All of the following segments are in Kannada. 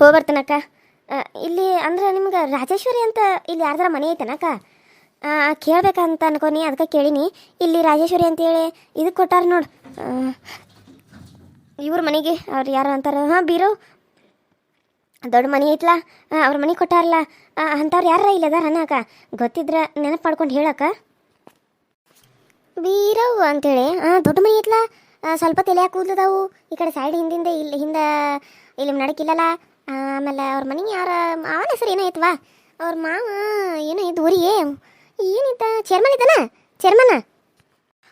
ಹೋಗಿ ಬರ್ತಾನಕ್ಕ ಇಲ್ಲಿ ಅಂದ್ರೆ ನಿಮ್ಗೆ ರಾಜೇಶ್ವರಿ ಅಂತ ಇಲ್ಲಿ ಯಾರ್ದಾರ ಮನೆ ಐತನಕ್ಕ? ಕೇಳ್ಬೇಕಂತ ಅನ್ಕೋನಿ ಅದಕ್ಕೆ ಕೇಳೀನಿ. ಇಲ್ಲಿ ರಾಜೇಶ್ವರಿ ಅಂತೇಳಿ ಇದಕ್ಕೆ ಕೊಟ್ಟಾರ ನೋಡು. ಇವ್ರ ಮನೆಗೆ ಅವ್ರು ಯಾರು ಅಂತಾರ? ಹಾಂ, ಬೀರು. ದೊಡ್ಡ ಮನೆ ಐತ್ಲಾ. ಅವ್ರ ಮನೆ ಕೊಟ್ಟಾರಲ್ಲ. ಅಂಥವ್ರು ಯಾರ ಇಲ್ಲದಾರ ಅನ್ನಾಕ? ಗೊತ್ತಿದ್ರೆ ನೆನಪು ಮಾಡ್ಕೊಂಡು ಹೇಳಕ್ಕ. ಬೀರವ್ ಅಂತೇಳಿ. ಹಾಂ ದೊಡ್ಡ ಮನೆ ಐತ್ಲಾ. ಸ್ವಲ್ಪ ತಲೆ ಕೂದಲದಾವು. ಈ ಕಡೆ ಸೈಡ್ ಹಿಂದಿಂದ ಇಲ್ಲಿ ಹಿಂದೆ ಇಲ್ಲಿ ನಡಕಿಲ್ಲಲ್ಲ ಆಮೇಲೆ ಅವ್ರ ಮನೆಗೆ ಯಾರ, ಅವನ ಹೆಸರು ಏನೋ ಐತ್ವಾ? ಅವ್ರ ಮಾವ ಏನೋ ಇದ್ದು ಊರಿಗೆ. ಏನಿತ್ತ? ಚೇರ್ಮನ್ ಇದ್ದಾನ? ಚೇರ್ಮನ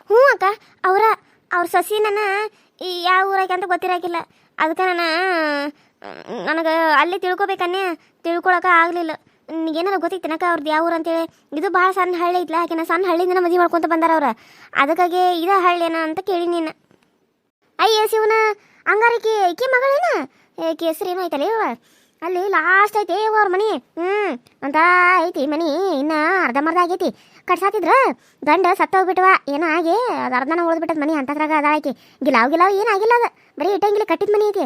ಹ್ಞೂ ಅಕ್ಕ, ಅವರ, ಅವ್ರ ಸಸಿ ನನ್ನ ಯಾವ ಊರಾಗ ಅಂತ ಗೊತ್ತಿರಾಕಿಲ್ಲ. ಅದಕ್ಕೆ ನಾನು, ನನಗೆ ಅಲ್ಲಿ ತಿಳ್ಕೊಬೇಕನ್ನೇ ತಿಳ್ಕೊಳಕ ಆಗಲಿಲ್ಲ. ಏನಾರ ಗೊತ್ತಿತ್ತನಕ ಅವ್ರದ್ದು ಯಾವ ಊರು ಅಂತೇಳಿ? ಇದು ಭಾಳ ಸಣ್ಣ ಹಳ್ಳಿ ಐತ್ಲ, ಆಕೆನ ಸಣ್ಣ ಹಳ್ಳಿಯಿಂದ ಮದುವೆ ಮಾಡ್ಕೊಂತ ಬಂದಾರ ಅವ್ರ. ಅದಕ್ಕಾಗಿ ಇದ ಹಳ್ಳಿನ ಅಂತ ಕೇಳಿ ನೀನು. ಅಯ್ಯ ಶಿವನ ಹಂಗಾರಿಕೆ ಈಕಿ ಮಗಳೇನ? ಏನೋ ಐತಲ್ಲ ಇವ? ಅಲ್ಲಿ ಲಾಸ್ಟ್ ಐತಿ ಅವ್ರ ಮನಿ. ಹ್ಞೂ ಅಂತ ಐತಿ ಮನಿ, ಇನ್ನ ಅರ್ಧಂಬರ್ಧ ಆಗೈತಿ. ಕಟ್ಸಾತಿದ್ರ ಗಂಡ ಏನಾಗಿ ಏನೋ ಆಗಿ, ಅದು ಅರ್ಧನ ಉಳಿದ್ಬಿಟ್ಟದ ಮನಿ, ಅಂತದ್ರಾಗ ಅದ ಆಕಿ. ಗಿಲಾವ್ ಗಿಲಾವ್ ಏನಾಗಿಲ್ಲ ಅದು. ಬರೀ ಇಟ್ಟಂಗಿಲ್ಲ ಕಟ್ಟಿದ ಮನಿ ಐತಿ.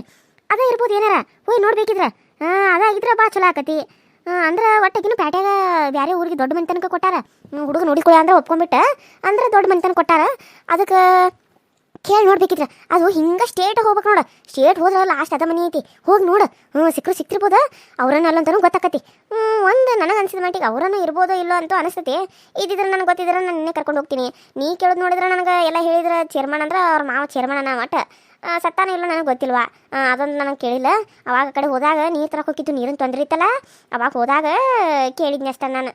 ಅದೇ ಇರ್ಬೋದು ಏನಾರ? ಹೋಯ್, ನೋಡ್ಬೇಕಿದ್ರ. ಹಾಂ ಅದಾಗಿದ್ರ ಬಾ ಚಲೋ ಆಕತಿ. ಅಂದ್ರೆ ಒಟ್ಟಕಿನ ಪ್ಯಾಟ್ಯಾಗ ಬೇರೆ ಊರಿಗೆ ದೊಡ್ಡ ಮನೆ ತನಕ ಕೊಟ್ಟಾರ ಹುಡುಗ ನೋಡಿಕೊಳ್ಳ ಅಂದ್ರೆ ಒಪ್ಕೊಂಡ್ಬಿಟ್ಟ. ಅಂದ್ರೆ ದೊಡ್ಡ ಮನೆ ತನಕ ಕೊಟ್ಟಾರ. ಅದಕ್ಕೆ ಕೇಳಿ ನೋಡ್ಬೇಕಿದ್ರ. ಅದು ಹಿಂಗ ಸ್ಟೇಟ್ ಹೋಗ್ಬೇಕು ನೋಡ. ಸ್ಟೇಟ್ ಹೋದ್ರ ಲಾಸ್ಟ್ ಅದ ಮನೆ ಐತಿ. ಹೋಗಿ ನೋಡು. ಹ್ಞೂ ಸಿಕ್ಕರು ಸಿಕ್ತಿರ್ಬೋದ ಅವ್ರನ್ನ ಅಲ್ಲಂತನೂ ಗೊತ್ತಾಕತಿ. ಹ್ಞೂ ಒಂದು ನನಗೆ ಅನ್ಸಿದ ಮಟ್ಟಿಗೆ ಅವ್ರನ್ನ ಇರ್ಬೋದೋ ಇಲ್ಲೋ ಅಂತೂ ಅನಿಸ್ತತಿ. ಇದಿದ್ರೆ ನನಗೆ ಗೊತ್ತಿದ್ರೆ ನಾನು ನಿನ್ನೆ ಕರ್ಕೊಂಡು ಹೋಗ್ತೀನಿ. ನೀ ಕೇಳೋದು ನೋಡಿದ್ರೆ ನನಗೆ ಎಲ್ಲ ಹೇಳಿದ್ರೆ ಚೇರ್ಮನ್ ಅಂದ್ರೆ ಅವ್ರ ಮಾವ ಚೇರ್ಮನ್ ಅನ್ನ ಮಟ್ಟ ಸತ್ತಾನ ಇಲ್ಲ ನನಗೆ ಗೊತ್ತಿಲ್ವಾ. ಅದೊಂದು ನನಗೆ ಕೇಳಿಲ್ಲ. ಅವಾಗ ಕಡೆ ಹೋದಾಗ ನೀರು ತರಕ್ಕೆ ಹೋಗಿದ್ದು ನೀರಿನ ತೊಂದರೆ ಇತ್ತಲ್ಲ. ಅವಾಗ ಹೋದಾಗ ಕೇಳಿದ್ನಿ ಅಷ್ಟ ನಾನು.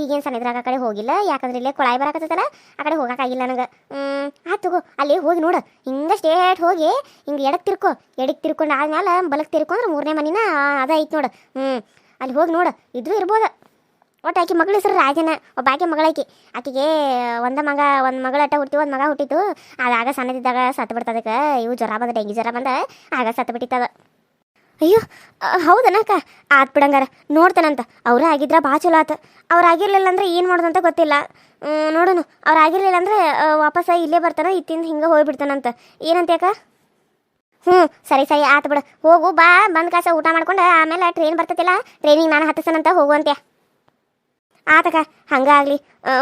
ಈಗೇನು ಸಮಯದಾಗ ಆ ಕಡೆ ಹೋಗಿಲ್ಲ, ಯಾಕಂದ್ರೆ ಇಲ್ಲೇ ಕೊಳಾಯಿ ಬರಾಕತ್ತಲ್ಲ ಆ ಕಡೆ ಹೋಗೋಕ್ಕಾಗಿಲ್ಲ ನನಗೆ. ಆಯ್ತು ತಗೋ, ಅಲ್ಲಿ ಹೋಗಿ ನೋಡು. ಹಿಂಗೆ ಸ್ಟೇಟ್ ಹೋಗಿ ಹಿಂಗೆ ಎಡಕ್ಕೆ ತಿರ್ಕೊ ಎಡಕ್ಕೆ ತಿರ್ಕೊಂಡು ಆದ್ಮೇಲೆ ಬಲಕ್ಕೆ ತಿರ್ಕೊಂಡ್ರೆ ಮೂರನೇ ಮನಿನ ಅದ ಐತೆ ನೋಡು. ಹ್ಞೂ ಅಲ್ಲಿ ಹೋಗಿ ನೋಡು, ಇದ್ರೂ ಇರ್ಬೋದು. ಒಟ್ಟು ಆಕೆ ಮಗಳ ಹೆಸರು ರಾಜನ, ಒಬ್ಬ ಆಕೆ ಮಗಳಾಕಿ ಆಕೆಗೆ ಒಂದ ಮಗ, ಒಂದು ಮಗಳ ಅಟ್ಟ ಹುಟ್ಟಿ ಒಂದು ಮಗ ಹುಟ್ಟಿತ್ತು. ಅದಾಗ ಸಣ್ಣದಿದ್ದಾಗ ಸತ್ತು ಬಿಡ್ತದಕ್ಕೆ, ಇವು ಜ್ವರ ಬಂದ ಡೆಂಗಿ ಜ್ವರ ಬಂದ, ಆಗ ಸತ್ತು ಬಿಟ್ಟಿತ್ತದ. ಅಯ್ಯೋ ಹೌದನಕ್ಕ ಆತ್ ಬಿಡಂಗಾರ, ನೋಡ್ತಾನಂತ. ಅವರೇ ಆಗಿದ್ರೆ ಭಾಳ ಚಲೋ ಆತ. ಅವ್ರು ಆಗಿರ್ಲಿಲ್ಲ ಅಂದ್ರೆ ಏನು ಮಾಡೋದಂತ ಗೊತ್ತಿಲ್ಲ. ನೋಡೋಣ ಅವ್ರು ಆಗಿರ್ಲಿಲ್ಲ ಅಂದ್ರೆ ವಾಪಸ್ ಇಲ್ಲೇ ಬರ್ತಾನ, ಇತ್ತಿಂದ ಹಿಂಗೆ ಹೋಗ್ಬಿಡ್ತಾನಂತ. ಏನಂತ ಯಾಕ ಹ್ಞೂ ಸರಿ ಸರಿ, ಆತು ಬಿಡು. ಹೋಗು, ಬಾ, ಬಂದ್ ಕಾಸ ಊಟ ಮಾಡ್ಕೊಂಡು, ಆಮೇಲೆ ಟ್ರೈನ್ ಬರ್ತತಿಲ್ಲ. ಟ್ರೈನಿಗೆ ನಾನು ಹತ್ತಸನಂತ ಹೋಗುವಂತೆ ಆತಕ ಹಂಗಾಗ್ಲಿ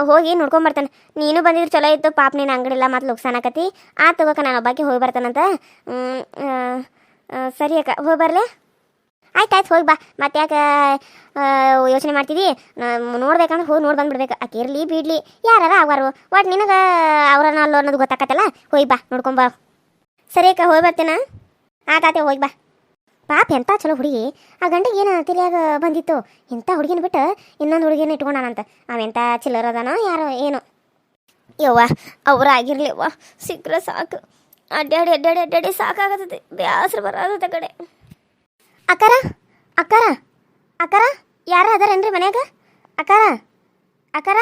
ಹೋಗಿ ನೋಡ್ಕೊಂಬರ್ತಾನೆ ನೀನು ಬಂದಿದ್ರೆ ಚಲೋ ಇತ್ತು. ಪಾಪ ನೀನು ಅಂಗಡಿಲ್ಲ ಮತ್ತು ಲುಕ್ಸಾನಕತಿ ಆತ ತಗೋಕ ನಾನು ಒಬ್ಬಾಕಿ ಹೋಗಿ ಬರ್ತಾನಂತ. ಸರಿ ಅಕ್ಕ, ಹೋಗಿ ಬರಲೇ? ಆಯ್ತು ಆಯ್ತು, ಹೋಗಿ ಬಾ. ಮತ್ತೆ ಯಾಕೆ ಯೋಚನೆ ಮಾಡ್ತಿದ್ದಿ ನೋಡ್ಬೇಕಂದ್ರೆ ಹೋಗಿ ನೋಡಿ ಬಂದ್ಬಿಡ್ಬೇಕು. ಆಕೆ ಇರಲಿ, ಬಿಡ್ಲಿ, ಯಾರಾರ ಆಗಾರು ಒಟ್ಟು ನಿನಗೆ ಅವ್ರನ್ನ ಅಲ್ಲೋ ಅನ್ನೋದು ಗೊತ್ತಾಕತ್ತಲ್ಲ? ಹೋಗಿ ಬಾ ನೋಡ್ಕೊಂಬಾ ಸರಿ ಅಕ್ಕ, ಹೋಗಿ ಬರ್ತೇನ. ಆತಾತೆ ಹೋಗಿ ಬಾ. ಪಾಪ ಎಂಥ ಚಲೋ ಹುಡುಗಿ. ಆ ಗಂಡಿಗೆ ಏನು ತಿಳಿಯಾಗ ಬಂದಿತ್ತು? ಇಂಥ ಹುಡುಗಿನ ಬಿಟ್ಟು ಇನ್ನೊಂದು ಹುಡುಗಿನ ಇಟ್ಕೊಂಡಾನಂತ. ಅವೆಂಥ ಚಿಲ್ಲರ್ ಯಾರೋ, ಏನೋ. ಯವ್ವ ಅವ್ರ ಆಗಿರ್ಲಿವ್ವ ಸಿಕ್ಕರೆ ಸಾಕು. ಅಡ್ಡಾಡಿ ಅಡ್ಡಾಡಿ ಅಡ್ಡಾಡಿ ಸಾಕಾಗತ್ತೈತಿ ಬ್ಯಾಸರ ಬರೋದ ಕಡೆ ಅಕ್ಕಾರ ಅಕ್ಕಾರ ಅಕ್ಕಾರ, ಯಾರ ಅದಾರೇನ್ರಿ ಮನ್ಯಾಗ? ಅಕ್ಕಾರ ಅಕ್ಕಾರ?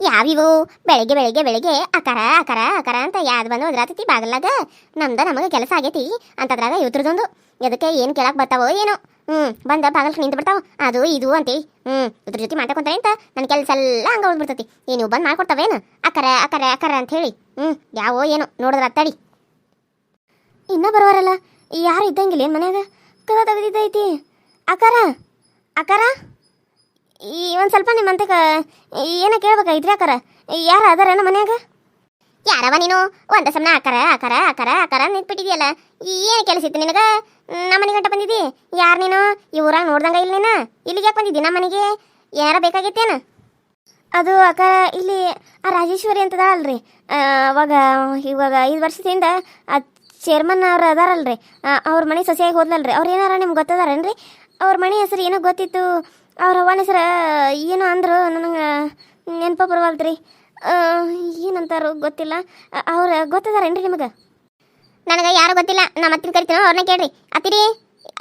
ಯಾವಿವು, ಬೆಳಗ್ಗೆ ಬೆಳಗ್ಗೆ ಬೆಳಗ್ಗೆ ಅಕರ ಅಕರ ಅಕರ ಅಂತ ಯಾವ್ದು ಬಂದು ಅದ್ರಾತೈತಿ ಬಾಗಲಾಗ ನಮ್ದು ನಮಗೆ ಕೆಲಸ ಆಗೈತಿ ಅಂತದ್ರಾಗ ಇವ್ರದೊಂದು ಎದಕ್ಕೆ ಏನು ಕೇಳಕ್ಕೆ ಬರ್ತಾವೋ ಏನೋ. ಹ್ಞೂ ಬಂದ ಬಾಗಲ್ಕ ನಿಂತು ಬಿಡ್ತಾವ. ಅದು, ಇದು ಅಂತೇಳಿ ಹ್ಞೂ ಇದ್ರ ಜೊತೆ ಮಾತಾಡ್ಕೊಂತಾರೆ ಅಂತ ನನ್ನ ಕೆಲಸ ಎಲ್ಲ ಹಂಗ ಉಳ್ಬಿಡ್ತತಿ ಏನು ಬಂದು ಮಾಡ್ಕೊಡ್ತಾವೇನು? ಅಕರ ಅಕರ ಅಕರ ಅಂತ ಹೇಳಿ ಹ್ಞೂ ಯಾವೋ ಏನು ನೋಡಿದ್ರ ಅತ್ತಡಿ. ಇನ್ನೂ ಬರೋರಲ್ಲ ಯಾರು ಇದ್ದಂಗಿಲ್ಲ ಏನು ಮನ್ಯಾಗ? ಕದ ತೆಗೆದಿದ್ದೈತಿ. ಅಕಾರ? ಅಕಾರ? ಈ ಒಂದು ಸ್ವಲ್ಪ ನಿಮ್ಮಂತಕ ಏನ ಕೇಳ್ಬೇಕಾಗಿದ್ರಿ ಅಕ್ಕಾರ ಯಾರು ಅದಾರೇನ ಮನ್ಯಾಗ? ಯಾರವ ನೀನು? ಒಂದ ಸಮನ ಆಕಾರ ಆಕಾರ ಆಕರ ಆಕರ ನಿಂತ್ಬಿಟ್ಟಿದ್ಯಲ್ಲ. ಏನು ಕೆಲಸ ಇತ್ತು ನಿನಗ? ನಮ್ಮ ಮನೆ ಗಂಟ ಬಂದಿದ್ದಿ ಯಾರು ನೀನು? ಈ ಊರಾಗ ನೋಡ್ದಂಗ ಇಲ್ಲ ನೀನು? ಇಲ್ಲಿಗೆ ಯಾಕೆ ಬಂದಿದ್ದಿ ನಮ್ಮ ಮನೆಗೆ? ಯಾರ ಬೇಕಾಗಿತ್ತೇನು? ಅದು ಅಕ್ಕ, ಇಲ್ಲಿ ಆ ರಾಜೇಶ್ವರಿ ಅಂತದ ಅಲ್ರಿ ಅವಾಗ, ಇವಾಗ ಐದು ವರ್ಷದಿಂದ ಆ ಚೇರ್ಮನ್ ಅವ್ರು ಅದಾರಲ್ರಿ. ಅವ್ರ ಮನೆ ಸೊಸೆಯಾಗಿ ಹೋದ್ಲಲ್ರಿ ಅವ್ರು ಏನಾರ ನಿಮ್ಗೆ ಗೊತ್ತದಾರೇನ್ರಿ? ಅವ್ರ ಮನೆ ಹೆಸರು ಏನೋ ಗೊತ್ತಿತ್ತು. ಅವ್ರ ಅವ್ವನ ಹೆಸರು ಏನೋ ಅಂದ್ರು. ನನಗೆ ನೆನಪ ಬರವಲ್ದ್ರಿ. ಏನಂತಾರೋ ಗೊತ್ತಿಲ್ಲ. ಅವ್ರ ಗೊತ್ತದಾರೇನ್ರಿ ನಿಮಗೆ? ನನಗೆ ಯಾರು ಗೊತ್ತಿಲ್ಲ. ನಮ್ಮ ಅತ್ತಿನ ಕರಿತೀನೋ ಅವ್ರನ್ನ ಕೇಳ್ರಿ. ಅತ್ತಿರಿ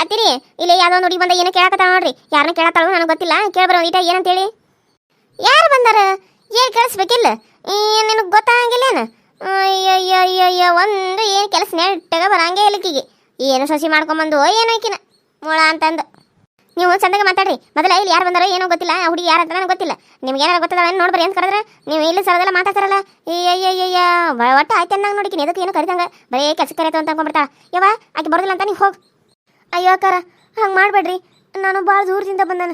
ಅತ್ತಿರಿ, ಇಲ್ಲಿ ಯಾವುದೋ ನೋಡಿ ಬಂದ ಏನೋ ಕೇಳಕತ್ತಾಳ ನೋಡ್ರಿ. ಯಾರನ್ನ ಕೇಳತ್ತಾಳು ನನಗೆ ಗೊತ್ತಿಲ್ಲ. ಕೇಳ್ಬರೋ ಈಟ ಏನಂತೇಳಿ ಯಾರು ಬಂದಾರ? ಏನು ಕೇಳಿಸ್ಬೇಕಿಲ್ಲ. ನಿನಗೆ ಅಯ್ಯೋ ಅಯ್ಯೋ ಒಂದು ಏನು ಕೆಲಸ ನೆಟ್ಟಗ ಬರಂಗೇ ಇಲ್ಲಕ್ಕಿಗೆ ಏನು ಸಸಿ ಮಾಡ್ಕೊಂಬಂದು ಏನೋ ಆಕಿನ? ಮೊಳ ಅಂತಂದು. ನೀವು ಚಂದಾಗ ಮಾತಾಡ್ರಿ. ಮೊದಲ ಇಲ್ಲಿ ಯಾರು ಬಂದಾರೋ ಏನೋ ಗೊತ್ತಿಲ್ಲ ಹುಡುಗಿ ಯಾರು ಅಂತ ನನಗೆ ಗೊತ್ತಿಲ್ಲ. ನಿಮ್ಗೆ ಏನಾರು ಗೊತ್ತದ ನೋಡ್ಬರಿ ಅಂತ ಕರೆದ್ರೆ. ನೀವು ಇಲ್ಲಿ ಸರದೆಲ್ಲ ಮಾತಾಡ್ತಾರಲ್ಲ. ಅಯ್ಯಯ್ಯಯ್ಯ ಒಟ್ಟು ಆಯ್ತು ಅನ್ನಂಗೆ ನೋಡಿಕಿನಿ ಎದಕ್ಕೆ ಏನೋ ಕರಿದಂಗ ಬರೀ ಕೆಲಸ ಕರೆಯತ್ತು ಅಂತ ಅನ್ಕೊಂಡ್ಬಿಡ್ತಾಳ. ಯವ್ವ, ಆಕೆ ಬರೋದಿಲ್ಲ ಅಂತ ನೀವು ಹೋಗಿ. ಅಯ್ಯೋ ಅಕ್ಕಾರ, ಹಂಗೆ ಮಾಡಬೇಡ್ರಿ. ನಾನು ಭಾಳ ದೂರದಿಂದ ಬಂದಾನ.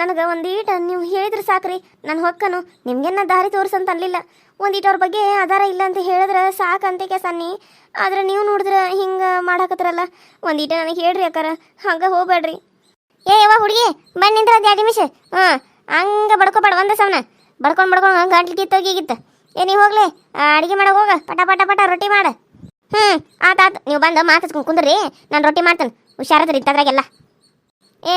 ನನಗೆ ಒಂದೀಟ ನೀವು ಹೇಳಿದ್ರೆ ಸಾಕ್ರಿ. ನಾನು ಹೊಕ್ಕನು. ನಿಮ್ಗೆನ್ನ ದಾರಿ ತೋರಿಸಂತ ಅನ್ಲಿಲ್ಲ. ಒಂದೀಟ ಅವ್ರ ಬಗ್ಗೆ ಆಧಾರ ಇಲ್ಲ ಅಂತ ಹೇಳಿದ್ರೆ ಸಾಕು ಅಂತ ಸನ್ನಿ ಆದ್ರೆ ನೀವು ನೋಡಿದ್ರೆ ಹಿಂಗೆ ಮಾಡಾಕತ್ತಾರಲ್ಲ. ಒಂದೀಟ ನನಗೆ ಹೇಳ್ರಿ ಅಕ್ಕಾರ, ಹಂಗೆ ಹೋಗ್ಬೇಡ್ರಿ ಏ, ಯವ್ವ, ಹುಡುಗಿ ಬಂದು ನಿಂತ್ರ ಎರಡು ನಿಮಿಷ? ಹ್ಞೂ, ಹಂಗೆ ಬಡ್ಕೊಬೇಡ, ಒಂದ ಸವನ ಬಡ್ಕೊಂಡು ಬಡ್ಕೊಂಡು ಗಂಟ್ಲು ಕಿತ್ತೋಗಿಗಿತ್ತು ಏ ನೀವು ಹೋಗ್ಲಿ ಅಡುಗೆ ಮಾಡೋ ಹೋಗ. ಪಟ ಪಟ ಪಟ, ರೊಟ್ಟಿ ಮಾಡು. ಹ್ಞೂ ಆತಾತು ನೀವು ಬಂದು ಮಾತಾಡ್ಸ್ಕೊಂಡು ಕುಂದ್ರಿ, ನಾನು ರೊಟ್ಟಿ ಮಾಡ್ತೇನೆ. ಹುಷಾರದ್ರಿ ಇಂಥದ್ರಾಗೆಲ್ಲ ಏ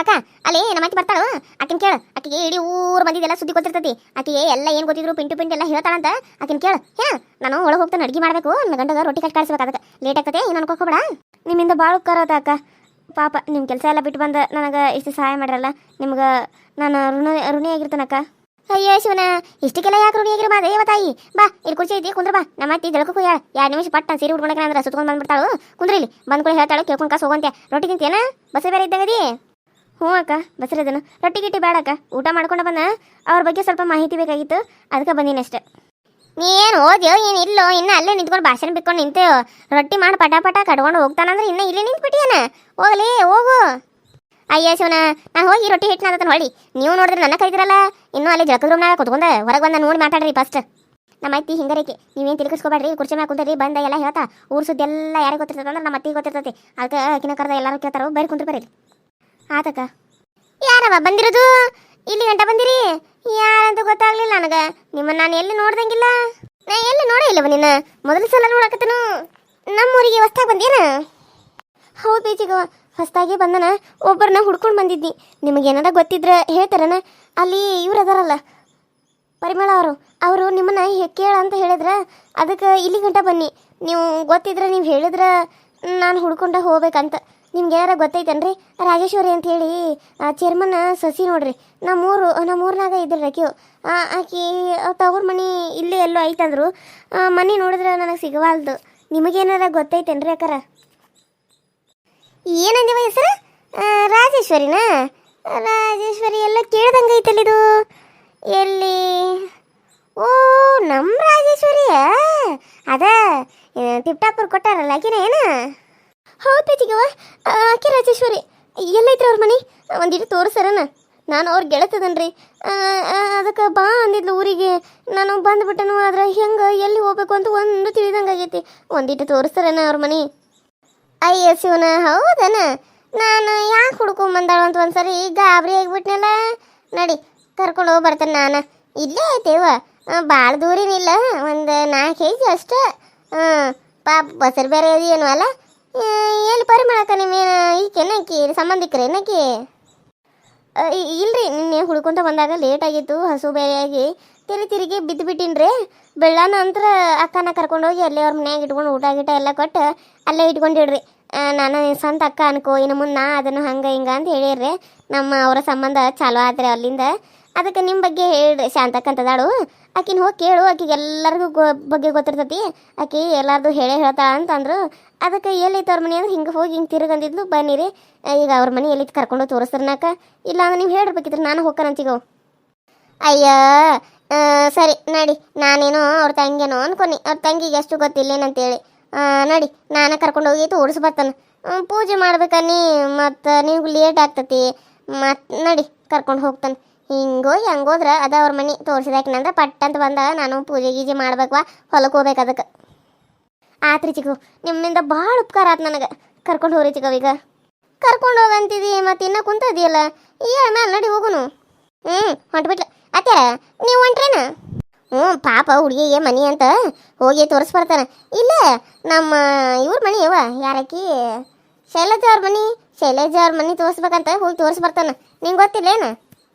ಅಕ್ಕ, ಅಲ್ಲಿ ನಮ್ಮ ಅತ್ತಿ ಬರ್ತಾಳು. ಆಕಿನ ಕೇಳು. ಆಕಿಗೆ ಇಡೀ ಊರು ಮಂದಿದೆಲ್ಲ ಸುದ್ದಿ ಗೊತ್ತಿರ್ತೈತಿ. ಆಕಿಗೆ ಎಲ್ಲ ಏನು ಗೊತ್ತಿದ್ರು, ಪಿಂಟು ಪಿಂಟು ಎಲ್ಲ ಹೇಳ್ತಾಳಂತ. ಆಕಿನ ಕೇಳು. ಹೇ, ನಾನು ಒಳಗೆ ಹೋಗ್ತಾನೆ, ಅಡುಗೆ ಮಾಡಬೇಕು. ನನ್ನ ಗಂಡಗ ರೊಟ್ಟಿ ಕಟ್ ಕಾಡಿಸ್ಬೇಕು ಅದಕ್ಕೆ. ಲೇಟ್ ಆಗ್ತದೆ ಏನು ಅನ್ಕೋಬೇಡ ನಿಮ್ಮಿಂದ ಭಾಳ ಆತ ಅಕ್ಕ. ಪಾಪ ನಿಮ್ಮ ಕೆಲಸ ಎಲ್ಲ ಬಿಟ್ಟು ಬಂದು ನನಗೆ ಇಷ್ಟು ಸಹಾಯ ಮಾಡ್ರಲ್ಲ, ನಿಮ್ಗೆ ನಾನು ಋಣ, ಋಣಿಯಾಗಿರ್ತೇನಕ್ಕ? ಅಯ್ಯೋ ಶಿವನ, ಇಷ್ಟಕ್ಕೆಲ್ಲ ಯಾಕೆ ಋಣಿಯಾಗಿರೋ ಬಾ ದೇವ ತಾಯಿ, ಬಾ, ಇಲ್ಲಿ ಕುರ್ಚಿ ಐತಿ, ಕುಂದ್ರ ಬಾ. ನಮ್ಮ ಅತ್ತಿ ದಳಕು ಕೊಯ್ಯಾಳ ಎರಡು ನಿಮಿಷ ಪಟ್ಟ ಸೀರೆ ಉಡ್ಕೊಳಕ್ಕೆ ಅಂದ್ರೆ ಸುತ್ಕೊಂಡು ಬಂದ್ಬಿಡ್ತಾಳು. ಕುಂದ್ರಿಲಿ ಬಂದ್ ಕೂಡ ಹೇಳ್ತಾಳು, ಕೇಳ್ಕೊಂಡು ಕಾಸು ಹೋಗಂತೆ ರೊಟ್ಟಿ ತಿಂತೇನ ಬಸ್ಸೇ ಬೇರೆ ಇದ್ದಾಗದಿ? ಹ್ಞೂ ಅಕ್ಕ ಬಸರದನು ರೊಟ್ಟಿ ಗಿಟ್ಟಿ ಬೇಡ ಅಕ್ಕ, ಊಟ ಮಾಡ್ಕೊಂಡು ಬಂದ. ಅವ್ರ ಬಗ್ಗೆ ಸ್ವಲ್ಪ ಮಾಹಿತಿ ಬೇಕಾಗಿತ್ತು, ಅದಕ್ಕೆ ಬಂದೀನಿ ಅಷ್ಟೆ. ನೀನು ಓದ್ಯೋ ಏನು ಇಲ್ಲೋ, ಇನ್ನು ಅಲ್ಲೇ ನಿಂತ್ಕೊಂಡು ಭಾಷಣ ಬಿಕ್ಕೊಂಡು ನಿಂತು ರೊಟ್ಟಿ ಮಾಡಿ ಪಟ ಪಟ ಕಟ್ಕೊಂಡು ಹೋಗ್ತಾನಂದ್ರೆ ಇನ್ನು ಇಲ್ಲೇ ನಿಂತ್ಬಿಟ್ಟಿಯೇನ? ಹೋಗಲಿ, ಹೋಗು. ಅಯ್ಯ ಶಿವನ ನಾನು ಹೋಗಿ ರೊಟ್ಟಿ ಹಿಟ್ಟಿನ ನಾನು ಹೊಳ್ಳಿ. ನೀವು ನೋಡಿದ್ರೆ ನನ್ನ ಕೈದಿರಲ್ಲ. ಇನ್ನೂ ಅಲ್ಲಿ ಜಳಕದ ರೂಮ್ನಾಗ ಕುತ್ಕೊಂಡೆ ಹೊರಗೆ ಬಂದ ನೋಡಿ ಮಾತಾಡ್ರಿ ಫಸ್ಟ್ ನಮ್ಮ ಅತ್ತಿ ಹಿಂಗರೇಕೆ? ನೀವೇನು ತಿಳ್ಕಿಸ್ಕೊಬೇಡ್ರಿ, ಕುರ್ಚಿ ಮ್ಯಾಗ ಕುಂದ್ರಿ ಬಂದ ಎಲ್ಲ ಹೇಳ್ತಾ. ಊರ ಸುದ್ದಿ ಎಲ್ಲ ಯಾರಿಗೆ ಗೊತ್ತಿರ್ತದೆ ಅಂದ್ರೆ ನಮ್ಮ ಅತ್ತಿಗೆ ಗೊತ್ತಿರ್ತೈತಿ. ಅದಕ್ಕೆ ಆಕಿನ ಕರೆದ ಎಲ್ಲರೂ ಕೇಳ್ತಾರೋ, ಬೇರೆ ಕುಂತ್ರಿ ಬರ್ರಿ ಆತಕ್ಕ. ಯಾರವ ಬಂದಿರೋದು? ಇಲ್ಲಿ ಗಂಟ ಬಂದಿರಿ? ಯಾರಂತ ಗೊತ್ತಾಗ್ಲಿಲ್ಲ ನನಗೆ. ನಿಮ್ಮನ್ನ ನಾನು ಎಲ್ಲಿ ನೋಡ್ದಂಗಿಲ್ಲ? ನಾ ಎಲ್ಲಿ ನೋಡೇ ಇಲ್ಲವ ನಿನ್ನ? ಮೊದಲ ಸಲ ನೋಡಕತ್ತನು. ನಮ್ಮೂರಿಗೆ ಹೊಸ್ದಾಗ ಬಂದೇನ ಹೌದು ಬೀಚಿಗ ಹೊಸ್ತಾಗಿ ಬಂದನ. ಒಬ್ಬರನ್ನ ಹುಡ್ಕೊಂಡು ನಿಮಗೆ ನಿಮಗೇನಾರ ಗೊತ್ತಿದ್ರೆ ಹೇಳ್ತಾರನ? ಅಲ್ಲಿ ಇವ್ರು ಅದಾರಲ್ಲ. ಪರಿಮಳ ಅವರು. ಅವರು ನಿಮ್ಮನ್ನ ಕೇಳ ಅಂತ ಹೇಳಿದ್ರ? ಅದಕ್ಕೆ ಇಲ್ಲಿ ಗಂಟ ಬನ್ನಿ. ನೀವು ಗೊತ್ತಿದ್ರೆ ನೀವು ಹೇಳಿದ್ರೆ ನಾನು ಹುಡ್ಕೊಂಡ ಹೋಗ್ಬೇಕಂತ. ನಿಮ್ಗೆ ಯಾರ ಗೊತ್ತೈತೇನ್ರಿ? ರಾಜೇಶ್ವರಿ ಅಂತ ಹೇಳಿ ಚೇರ್ಮನ್ ಸಸಿ ನೋಡ್ರಿ. ನಮ್ಮೂರು ನಮ್ಮೂರ್ನಾಗ ಇದ್ರಿ ಆಕಿಯು ಆ, ಆಕಿ ತವ್ರ ಮನೆ ಇಲ್ಲೇ ಎಲ್ಲೋ ಐತಂದ್ರು. ಮನೆ ನೋಡಿದ್ರೆ ನನಗೆ ಸಿಗವಾಲ್ದು. ನಿಮಗೇನಾರ ಗೊತ್ತೈತೇನ್ರಿ ಅಕ್ಕಾರ? ಏನಂದಿವ ಹೆಸರು? ರಾಜೇಶ್ವರಿನಾ? ರಾಜೇಶ್ವರಿ ಎಲ್ಲ ಕೇಳ್ದಂಗೆ ಐತಲ್ಲಿದು ಎಲ್ಲಿ? ಓ ನಮ್ಮ ರಾಜೇಶ್ವರಿಯ? ಅದ ತಿಪ್ಟಾಪುರ್ ಕೊಟ್ಟಾರಲ್ಲ ಆಕಿನ ಏನ ಹೌದು, ಪೇಚಿಗವ. ಆಕೆ ರಾಜೇಶ್ವರಿ ಎಲ್ಲೈತ್ರಿ ಅವ್ರ ಮನೆ? ಒಂದಿಟ್ಟು ತೋರಿಸರನ? ನಾನು ಅವ್ರ ಗೆಳತದನ್ರಿ. ಅದಕ್ಕೆ ಬಾ ಅಂದಿದ್ಲು ಊರಿಗೆ. ನಾನು ಬಂದ್ಬಿಟ್ಟನು, ಆದ್ರೆ ಹೆಂಗೆ ಎಲ್ಲಿ ಹೋಗ್ಬೇಕು ಅಂತ ಒಂದು ತಿಳಿದಂಗೆ ಆಗೈತಿ. ಒಂದಿಟ್ಟು ತೋರಿಸ್ತಾರೇನ ಅವ್ರ ಮನೆ? ಅಯ್ಯ, ಶಿವನ, ಹೌದನ? ನಾನು ಯಾಕೆ ಹುಡ್ಕೊಂಡ್ ಬಂದಾಳು ಅಂತ ಒಂದ್ಸರಿ ಗಾಬರಿ ಆಗಿಬಿಟ್ನಲ್ಲ? ನಡಿ, ಕರ್ಕೊಂಡು ಹೋಗಿ ಬರ್ತೇನೆ ನಾನು. ಇಲ್ಲೇ ಐತೇವ ಭಾಳ ದೂರೇನಿಲ್ಲ. ಒಂದು ನಾಲ್ಕು ಕೆ ಜಿ ಅಷ್ಟೇ. ಹಾಂ ಪಾಪ ಬಸರು ಬೇರೆ ಏನು ಅಲ್ಲ? ಎಲ್ಲಿ ಪರಿಮಳಕ್ಕ ನಿಮ್ಮೇನು ಈಕೆನಕ್ಕಿ ಸಂಬಂಧಿಕರೇನಕ್ಕಿ ಅ, ಇ- ಇಲ್ರಿ ನಿನ್ನೆ ಹುಡ್ಕೊಂತ ಬಂದಾಗ ಲೇಟ್ ಆಗಿತ್ತು ಹಸು ಬೇರೆಯಾಗಿ ತಿರಿ ತಿರುಗಿ ಬಿದ್ದು ಬಿಟ್ಟಿನ್ರಿ. ಬೆಳ್ಳ ನಂತರ ಅಕ್ಕನ ಕರ್ಕೊಂಡೋಗಿ ಅಲ್ಲೇ ಅವ್ರ ಮನ್ಯಾಗ ಇಟ್ಕೊಂಡು ಊಟ ಗೀಟ ಎಲ್ಲ ಕೊಟ್ಟು ಅಲ್ಲೇ ಇಟ್ಕೊಂಡಿಡ್ರಿ. ನಾನು ಸ್ವಂತ ಅಕ್ಕ ಅನ್ಕೋ ಇನ್ನು ಮುನ್ನ ನಾ ಅದನ್ನು ಹಂಗೆ ಹಿಂಗೆ ಅಂತ ಹೇಳಿರ್ರಿ. ನಮ್ಮ ಅವರ ಸಂಬಂಧ ಚಾಲು ಆದ್ರೆ ಅಲ್ಲಿಂದ ಅದಕ್ಕೆ ನಿಮ್ಮ ಬಗ್ಗೆ ಹೇಳ್ರಿ ಶಾಂತಕ್ಕಂತದಾಳು ಆಕಿನ ಹೋಗಿ ಕೇಳು, ಆಕಿಗೆ ಎಲ್ಲರಿಗೂ ಗೊ ಬಗ್ಗೆ ಗೊತ್ತಿರ್ತತಿ. ಆಕಿ ಎಲ್ಲಾರ್ದು ಹೇಳೇ ಹೇಳ್ತಾಳ ಅಂತಂದ್ರು. ಅದಕ್ಕೆ ಎಲ್ಲೈತೆ ಅವ್ರ ಮನೆ ಅಂದ್ರೆ ಹಿಂಗೆ ಹೋಗಿ ಹಿಂಗೆ ತಿರುಗಂದಿದ್ಲು, ಬನ್ನಿರಿ. ಈಗ ಅವ್ರ ಮನೆ ಎಲ್ಲಿ ಕರ್ಕೊಂಡು ತೋರಿಸ್ತಾರನಾಕ ಇಲ್ಲ ಅಂದ್ರೆ ನೀವು ಹೇಳಿರ್ಬೇಕಿದ್ರೆ ನಾನು ಹೋಗ್ಕನಂತಿಗೋ ಅಯ್ಯ ಸರಿ, ನಡಿ, ನಾನೇನೋ ಅವ್ರ ತಂಗೇನೋ ಅನ್ಕೊನಿ ಅವ್ರ ತಂಗಿಗೆ ಎಷ್ಟು ಗೊತ್ತಿಲ್ಲೇನಂತೇಳಿ. ನಡಿ, ನಾನು ಕರ್ಕೊಂಡು ಹೋಗಿ ತೋರಿಸ್ ಬರ್ತಾನೆ. ಪೂಜೆ ಮಾಡ್ಬೇಕನ್ನಿ ಮತ್ತು ನೀವು ಲೇಟ್ ಆಗ್ತತಿ. ಮತ್ತು ನಡಿ, ಕರ್ಕೊಂಡು ಹೋಗ್ತಾನೆ. ಹಿಂಗೋಗಿ ಹಂಗೋದ್ರೆ ಅದ ಅವ್ರ ಮನೆ ತೋರಿಸಿದಾಕಿನಂದ್ರೆ ಪಟ್ ಅಂತ ಬಂದ ನಾನು ಪೂಜೆ ಗೀಜೆ ಮಾಡ್ಬೇಕವಾ ಹೊಲಕ್ಕೆ ಹೋಗ್ಬೇಕು ಅದಕ್ಕೆ. ಆತ್ರಿ ಚಿಕ್ಕು, ನಿಮ್ಮಿಂದ ಭಾಳ ಉಪಕಾರ ಆತು ನನಗೆ. ಕರ್ಕೊಂಡು ಹೋಗ್ರಿ ಚಿಕ್ಕವ ಈಗ ಕರ್ಕೊಂಡು ಹೋಗಂತಿದಿ ಮತ್ತೆ ಇನ್ನೂ ಕುಂತದಿಯಲ್ಲ, ಈ ಮೇಲೆ ನಡಿ ಹೋಗುನು. ಹ್ಞೂ ಹೊಂಟ್ಬಿಟ್ಲ. ಅತ್ತೆ ನೀವು ಹೊಂಟ್ರೇನ? ಹ್ಞೂ ಪಾಪ ಹುಡುಗಿಗೆ ಮನೆ ಅಂತ ಹೋಗಿ ತೋರಿಸ್ಬರ್ತಾನೆ ಇಲ್ಲ, ನಮ್ಮ ಇವ್ರ ಮನೆ ಯವ ಯಾರಕ್ಕಿ? ಶೈಲಜಾ ಅವ್ರ ಮನಿ. ಶೈಲಜಾ ಅವ್ರ ಮನಿ ತೋರಿಸ್ಬೇಕಂತ ಹೋಗಿ ತೋರಿಸ್ಬರ್ತಾನೆ. ನಿಂಗೆ ಗೊತ್ತಿಲ್ಲೇನ?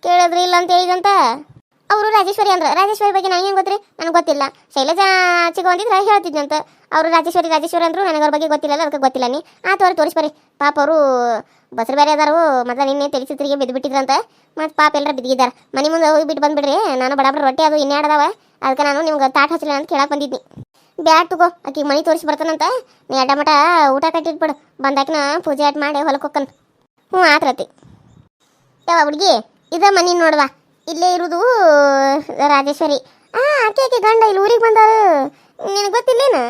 ಕೇಳಿದ್ರಿ ಇಲ್ಲ ಅಂತ ಹೇಳಿದಂತ? ಅವರು ರಾಜೇಶ್ವರಿ ಅಂದ್ರ. ರಾಜೇಶ್ವರಿ ಬಗ್ಗೆ ನನಗೆ ಗೊತ್ತ್ರಿ? ನನಗೆ ಗೊತ್ತಿಲ್ಲ. ಶೈಲಜಾ ಚಿಗ ಬಂದಿದ್ರೆ ಹೇಳ್ತಿದ್ನಂತ. ಅವರು ರಾಜೇಶ್ವರಿ ರಾಜೇಶ್ವರಿ ಅಂದ್ರು ನನಗೆ ಅವ್ರ ಬಗ್ಗೆ ಗೊತ್ತಿಲ್ಲ ಅದಕ್ಕೆ ಗೊತ್ತಿಲ್ಲ ನೀ. ಆ ಅವ್ರು ತೋರಿಸ್ಬರ್ರಿ ಪಾಪ ಅವರು ಬಸರು ಬೇರೆ ಅದಾರು, ಮೊದಲ ನಿನ್ನೆ ತಿಳಿಸಿದ್ರಿಗೆ ತಿರುಗಿ ಬಿದ್ದು ಬಿಟ್ಟಿದ್ರಂತ. ಮತ್ತು ಪಾಪ ಎಲ್ಲರ ಬಿದ್ದಿದ್ದಾರೆ ಮನೆ ಮುಂದೆ ಹೋಗಿ ಬಿಟ್ಟು ಬಂದ್ಬಿಡ್ರಿ ನಾನು ಬಡಬಡ ಬಡ ರೊಟ್ಟಿ ಅದು ಇನ್ನೇ ಅದಾವ ಅದಕ್ಕೆ ನಾನು ನಿಮ್ಗೆ ತಾಟ್ ಹಚ್ಚಲಿಲ್ಲ ಅಂತ ಕೇಳಕ್ಕೆ ಬಂದಿದ್ನಿ. ಬ್ಯಾಟ್ ತಗೋ, ಆಕಿಗೆ ಮನೆ ತೋರಿಸಿ ಬರ್ತಾನಂತ. ನೀ ಅಡ್ಡ ಮಟ ಊಟ ಕಟ್ಟಿಟ್ಬಿಡು ಬಂದಾಕಿನ ಪೂಜೆ ಆಟ ಮಾಡಿ ಹೊಲಕ್ಕೆ ಹೋಗ್ಕನ್. ಹ್ಞೂ ಆತ್ರತಿ ಯಾವ ಹುಡುಗಿ? ಇದ ಮನಿ ನೋಡ್ವಾ ಇಲ್ಲೇ ಇರುದು ರಾಜೇಶ್ವರಿ. ಆ, ಆಕೆ ಗಂಡ ಇಲ್ಲಿ ಊರಿಗೆ ಬಂದಾರ. ನಿನಗೆ ಗೊತ್ತಿಲ್ಲೇನು?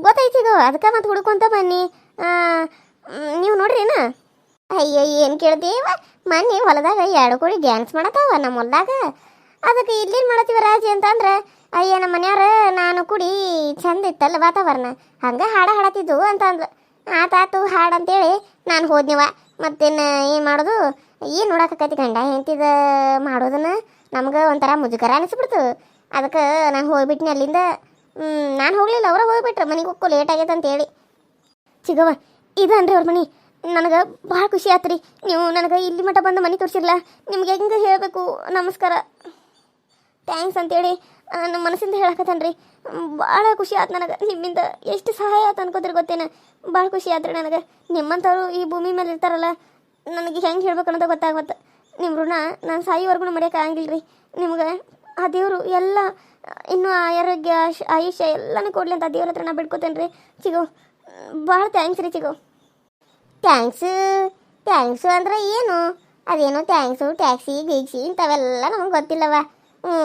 ಗೊತ್ತೈತಿದು ಅದಕ್ಕೆ ಮತ್ತೆ ಹುಡುಕೊಂತ ಬನ್ನಿ. ನೀವು ನೋಡ್ರಿ ಏನ ಅಯ್ಯೋ, ಏನು ಕೇಳ್ತೀವ? ಮನ್ನಿ ಹೊಲದಾಗ ಎರಡು ಕೋಳಿ ಡ್ಯಾನ್ಸ್ ಮಾಡತ್ತಾವ ನಮ್ಮ ಹೊಲದಾಗ. ಅದಕ್ಕೆ ಇಲ್ಲೇನು ಮಾಡತ್ತೀವ ರಾಜಿ ಅಂತಂದ್ರೆ, ಅಯ್ಯ, ನಮ್ಮ ಮನೆಯವ್ರ ನಾನು ಕುಡಿ ಚಂದ ಇತ್ತಲ್ಲ ವಾತಾವರಣ. ಹಂಗೆ ಹಾಡ ಹಾಡತ್ತಿದ್ದು ಅಂತ ಅಂದ್ಲು ಆತಾತು ಹಾಡು ಅಂತೇಳಿ ನಾನು ಹೋದ್ನಿವ. ಮತ್ತೇನು ಏನು ಮಾಡೋದು? ಏನು ನೋಡಕತ್ತೈತಿ ಗಂಡ ಹೆಂಡ್ತಿದ ಮಾಡೋದನ್ನ ನಮ್ಗೆ ಒಂಥರ ಮುಜುಗರ ಅನಿಸ್ಬಿಡ್ತು. ಅದಕ್ಕೆ ನಾನು ಹೋಗ್ಬಿಟ್ನಿ ಅಲ್ಲಿಂದ. ನಾನು ಹೋಗಲಿಲ್ಲ, ಅವರ ಹೋಗ್ಬಿಟ್ರೆ. ಮನೆಗೆ ಹೋಗ್ಕೊ ಲೇಟ್ ಆಗೈತೆ ಅಂತೇಳಿ. ಚಿಗವ್ವ ಇದನ್ರಿ ಅವ್ರ ಮನೆ. ನನಗೆ ಭಾಳ ಖುಷಿ ಆತ್ರಿ. ನೀವು ನನಗೆ ಇಲ್ಲಿ ಮಠ ಬಂದು ಮನೆ ತೋರಿಸಿರಲ್ಲ ನಿಮ್ಗೆ ಹೆಂಗೆ ಹೇಳಬೇಕು? ನಮಸ್ಕಾರ. ಥ್ಯಾಂಕ್ಸ್ ಅಂತೇಳಿ ನಮ್ಮ ಮನಸ್ಸಿಂದ ಹೇಳಕತ್ತೇನ್ರಿ. ಭಾಳ ಖುಷಿ ಆಯ್ತು ನನಗೆ. ನಿಮ್ಮಿಂದ ಎಷ್ಟು ಸಹಾಯ ಆಯ್ತು ಅನ್ಕೋತೀರಿ ಗೊತ್ತೇನು? ಭಾಳ ಖುಷಿ ಆತ್ರಿ ನನಗೆ. ನಿಮ್ಮಂಥವ್ರು ಈ ಭೂಮಿ ಮೇಲೆ ಇರ್ತಾರಲ್ಲ ನನಗೆ ಹೆಂಗೆ ಹೇಳ್ಬೇಕು ಅನ್ನೋದು ಗೊತ್ತಾಗುತ್ತೆ ನಿಮ್ಮ ಋಣ ನಾನು ಸಾಯಿವರೆಗೂ ಆಗಂಗಿಲ್ಲ ರೀ ನಿಮ್ಗೆ ಆ ದೇವರು ಎಲ್ಲ, ಇನ್ನೂ ಆರೋಗ್ಯ ಆಯುಷ್ಯ ಎಲ್ಲನೂ ಕೊಡ್ಲಿ ಅಂತ ದೇವ್ರ ಹತ್ರ ನಾ ಬಿಡ್ಕೋತೇನೆ ರೀ ಚಿಗೋ, ಭಾಳ ಥ್ಯಾಂಕ್ಸ್ ರೀ ಚಿಗೋ. ಥ್ಯಾಂಕ್ಸ್ ಥ್ಯಾಂಕ್ಸು ಅಂದ್ರೆ ಏನು? ಅದೇನು ಥ್ಯಾಂಕ್ಸು ಟ್ಯಾಕ್ಸಿ ಗೀಕ್ಸಿ ಇಂಥವೆಲ್ಲ ನಮಗೆ ಗೊತ್ತಿಲ್ಲವ. ಹ್ಞೂ.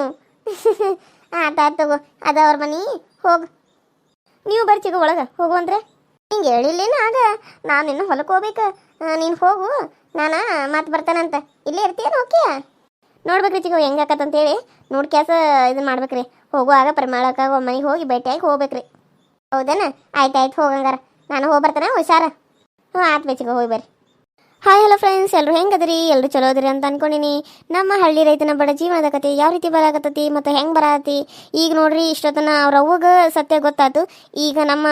ಆತ ತಗೋ. ಅದ ಅವ್ರ ಮನೆ, ಹೋಗು. ನೀವು ಬರ್ರಿ ಚಿಗೋ ಒಳಗೆ. ಹೋಗು ಅಂದ್ರೆ. ಹಿಂಗೆ ಹೇಳಿಲ್ಲೇನು ಆಗ ನಾನು ಇನ್ನು ಹೊಲಕ್ಕೆ ಹೋಗ್ಬೇಕು. ನೀನು ಹೋಗು, ನಾನು ಮತ್ತೆ ಬರ್ತಾನಂತ. ಇಲ್ಲೇ ಇರ್ತೀಯೇನು, ಓಕೆ? ನೋಡ್ಬೇಕ್ರಿ ಚಿಗೋ, ಹೆಂಗೆ ಆಕತ್ತಂತೇಳಿ ನೋಡಿ ಕ್ಯಾಸ ಇದು ಮಾಡ್ಬೇಕ್ರಿ. ಹೋಗುವಾಗ ಪ್ರಮಾಣಕ್ಕಾಗ ಮನೆಗೆ ಹೋಗಿ ಭೇಟಿಯಾಗಿ ಹೋಗ್ಬೇಕ್ರಿ. ಹೌದೇನ? ಆಯ್ತು ಆಯ್ತು ಹೋಗಂಗಾರ ನಾನು ಹೋಗಿ ಬರ್ತಾನೆ, ಹುಷಾರ? ಹ್ಞೂ ಆಯ್ತು ಬೇಚಿಗೆ ಹೋಗಿ ಬರ್ರಿ. ಹಾಯ್ ಹಲೋ ಫ್ರೆಂಡ್ಸ್ ಎಲ್ಲರೂ ಹೆಂಗದ್ರಿ? ಎಲ್ಲರೂ ಚಲೋ ಅದ್ರಿ ಅಂತ ಅನ್ಕೊಂಡಿನಿ. ನಮ್ಮ ಹಳ್ಳಿ ರೈತನ ಬಡ ಜೀವನದ ಕತೆ ಯಾವ ರೀತಿ ಬರಾಕತ್ತತಿ ಮತ್ತು ಹೆಂಗೆ ಬರತಿ? ಈಗ ನೋಡ್ರಿ, ಇಷ್ಟೊತ್ತನ ಅವ್ರ ಅವಾಗ ಸತ್ಯ ಗೊತ್ತಾಯ್ತು ಈಗ ನಮ್ಮ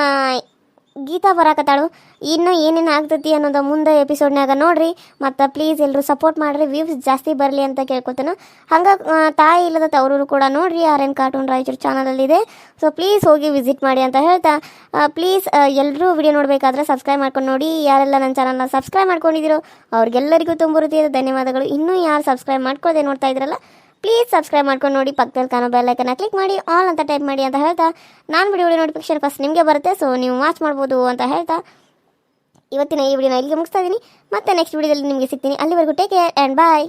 ಗೀತಾ ಬರಾಕತ್ತಾಳು. ಇನ್ನು ಏನೇನು ಆಗ್ತೈತಿ ಅನ್ನೋದು ಮುಂದೆ ಎಪಿಸೋಡ್ನಾಗ ನೋಡ್ರಿ. ಮತ್ತು ಪ್ಲೀಸ್ ಎಲ್ಲರೂ ಸಪೋರ್ಟ್ ಮಾಡಿರಿ. ವ್ಯೂಸ್ ಜಾಸ್ತಿ ಬರಲಿ ಅಂತ ಕೇಳ್ಕೊತೇನೆ. ಹಂಗೆ ತಾಯಿ ಇಲ್ಲದ ತವರೂರು ಕೂಡ ನೋಡ್ರಿ. ಆರ್ ಎನ್ ಕಾರ್ಟೂನ್ ರಾಯಚೂರು ಚಾನಲಲ್ಲಿದೆ. ಸೊ ಪ್ಲೀಸ್ ಹೋಗಿ ವಿಸಿಟ್ ಮಾಡಿ ಅಂತ ಹೇಳ್ತಾ ಪ್ಲೀಸ್ ಎಲ್ಲರೂ ವಿಡಿಯೋ ನೋಡಬೇಕಾದ್ರೆ ಸಬ್ಸ್ಕ್ರೈಬ್ ಮಾಡ್ಕೊಂಡು ನೋಡಿ. ಯಾರೆಲ್ಲ ನನ್ನ ಚಾನಲ್ನ ಸಬ್ಸ್ಕ್ರೈಬ್ ಮಾಡ್ಕೊಂಡಿದ್ದೀರೋ ಅವ್ರಿಗೆಲ್ಲರಿಗೂ ತುಂಬ ಧನ್ಯವಾದಗಳು. ಇನ್ನೂ ಯಾರು ಸಬ್ಸ್ಕ್ರೈಬ್ ಮಾಡ್ಕೊಳ್ಳದೆ ನೋಡ್ತಾ ಇದ್ರಲ್ಲ ಪ್ಲೀಸ್ ಸಬ್ಸ್ಕ್ರೈಬ್ ಮಾಡ್ಕೊಂಡು ನೋಡಿ ಪಕ್ಕದಲ್ಲಿ ಕಾಣೋ ಬೆಲ್ಲೈಕನ್ನ ಕ್ಲಿಕ್ ಮಾಡಿ ಆಲ್ ಅಂತ ಟೈಪ್ ಮಾಡಿ ಅಂತ ಹೇಳ್ತಾ ನಾನು ವಿಡಿಯೋ ನೋಟಿಫಿಕೇಶನ್ ಫಸ್ಟ್ ನಿಮಗೆ ಬರುತ್ತೆ ಸೊ ನೀವು ವಾಚ್ ಮಾಡ್ಬೋದು ಅಂತ ಹೇಳ್ತಾ. ಇವತ್ತಿನ ಈ ವಿಡಿಯೋನ ಇಲ್ಲಿಗೆ ಮುಗಿಸ್ತಾ ಇದ್ದೀನಿ. ಮತ್ತೆ ನೆಕ್ಸ್ಟ್ ವಿಡಿಯೋದಲ್ಲಿ ನಿಮಗೆ ಸಿಗ್ತೀನಿ. ಅಲ್ಲಿವರೆಗೂ ಟೇಕ್ ಕೇರ್ ಆ್ಯಂಡ್ ಬಾಯ್